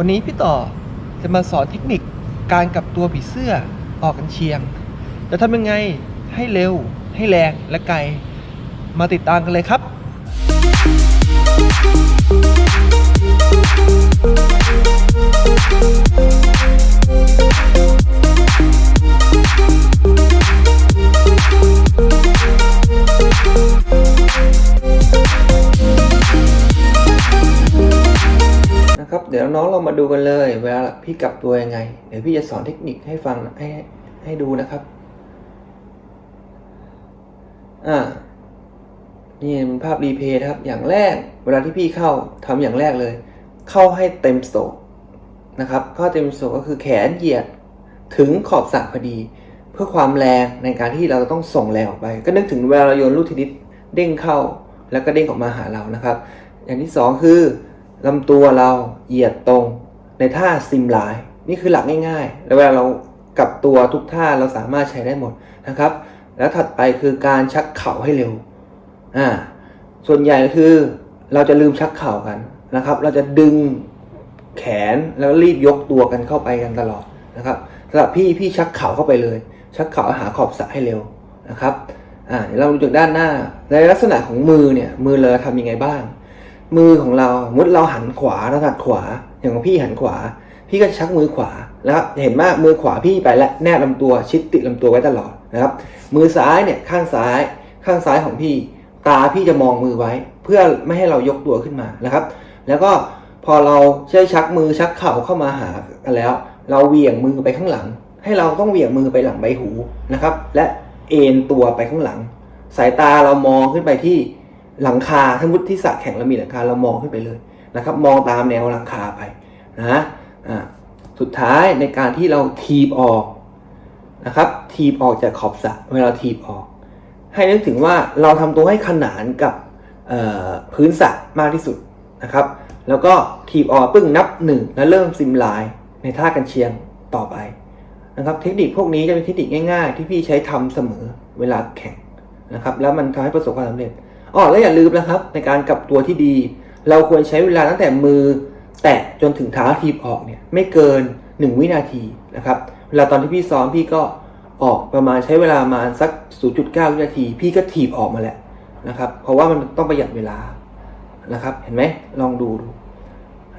วันนี้พี่ต่อจะมาสอนเทคนิคการกลับตัวผีเสื้อออกกันเชียง จะทำยังไงให้เร็ว ให้แรงและไกล มาติดตามกันเลยครับ เดี๋ยวน้องๆเรามาดูกันเลย เวลาพี่กลับตัวยังไง เดี๋ยวพี่จะสอนเทคนิคให้ฟังให้ให้ดูนะครับ อ่า นี่เป็นภาพรีเพย์นะครับ อย่างแรก เวลาที่พี่เข้าทำอย่างแรกเลย เข้าให้เต็มโตกนะครับ เข้าเต็มโตกก็คือแขนเหยียดถึงขอบสระพอดี เพื่อความแรงในการที่เราต้องส่งแรงออกไป ก็นึกถึงเวลาเราโยนลูกเทนนิสเด้งเข้า แล้วก็เด้งออกมาหาเรานะครับ อย่างที่สองคือ ลำตัวเราเหยียดตรงในท่าซิมไลน์นี่คือหลักง่ายๆ แล้วเวลาเรากลับตัวทุกท่าเราสามารถใช้ได้หมดนะครับ แล้วถัดไปคือการชักเข่าให้เร็วอ่าส่วนใหญ่คือเราจะลืมชักเข่ากันนะครับ เราจะดึงแขนแล้วรีบยกตัวกันเข้าไปกันตลอดนะครับสำหรับพี่พี่ชักเข่าเข้าไปเลย ชักเข่าหาขอบสระให้เร็วนะครับอ่าเดี๋ยวเราดูจากด้านหน้าในลักษณะของมือเนี่ยมือเราทำยังไงบ้าง มือของเรามมติเราหันขวาเราถัดขวา อย่างของพี่หันขวา พี่ก็ชักมือขวานะครับเห็นไหมมือขวาพี่ไปและแนบลำตัวชิดติดลำตัวไว้ตลอดนะครับ มือซ้ายเนี่ยข้างซ้าย ข้างซ้ายของพี่ ตาพี่จะมองมือไว้ เพื่อไม่ให้เรายกตัวขึ้นมานะครับ แล้วก็พอเราใช้ชักมือชักเข่าเข้ามาหากันแล้ว เราเหวี่ยงมือไปข้างหลัง ให้เราต้องเหวี่ยงมือไปหลังใบหูนะครับ และเอ็นตัวไปข้างหลัง สายตาเรามองขึ้นไปที่ หลังคาถ้ามุดที่สระแข่งเรามีหลังคาเรามองขึ้นไปเลยนะครับ มองตามแนวหลังคาไปนะอ่าสุดท้ายในการที่เราทีบออกนะครับทีบออกจากขอบสระเวลาทีบออก ให้นึกถึงว่าเราทำตัวให้ขนานกับพื้นสระมากที่สุดนะครับ แล้วก็ทีบออกปึ้งนับหนึ่งแล้วเริ่มซิมไลน์ในท่ากันเชียงต่อไปนะครับ เทคนิคพวกนี้จะเป็นเทคนิคง่าย ๆ ที่พี่ใช้ทำเสมอเวลาแข่งนะครับ แล้วมันทำให้ประสบความสำเร็จ อ๋อแล้วอย่าลืมนะครับ ในการกลับตัวที่ดี เราควรใช้เวลาตั้งแต่มือ แตะจนถึงเท้าทีบออกเนี่ยไม่เกิน 1 วินาทีนะครับเวลาตอนที่พี่ซ้อมพี่ก็ออกประมาณใช้เวลามาสัก 0.9 วินาที พี่ก็ถีบออกมาแล้วนะครับ เพราะว่ามันต้องประหยัดเวลานะครับ เห็นไหมลองดูดู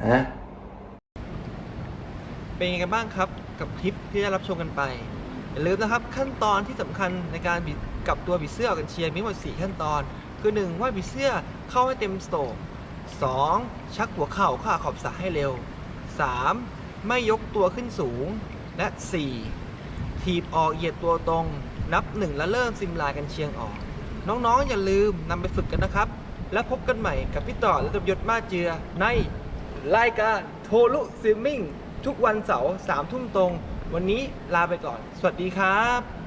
นะเป็นยังไงกันบ้างครับกับคลิปที่ได้รับชมกันไปอย่าลืมนะครับขั้นตอนที่สำคัญในการบิดกลับตัวบิดเสื้ออกันเชียร์มีหมด 4 ขั้นตอน คือ 1. ว่าบิเสื้อเข้าให้เต็มสโตรก 2. ชักหัวเข่าข้าหาขอบสระให้เร็ว 3. ไม่ยกตัวขึ้นสูง และ 4. ถีบออกเหยียดตัวตรง นับ 1 แล้วเริ่มซิมลายกันเชียงออก น้องๆ อย่าลืมนำไปฝึกกันนะครับ แล้วพบกันใหม่กับพี่ต่อและตบยศมาเจือในรายการโทลุซิมมิ่งทุกวันเสาร์สามทุ่มตรง วันนี้ลาไปก่อน สวัสดีครับ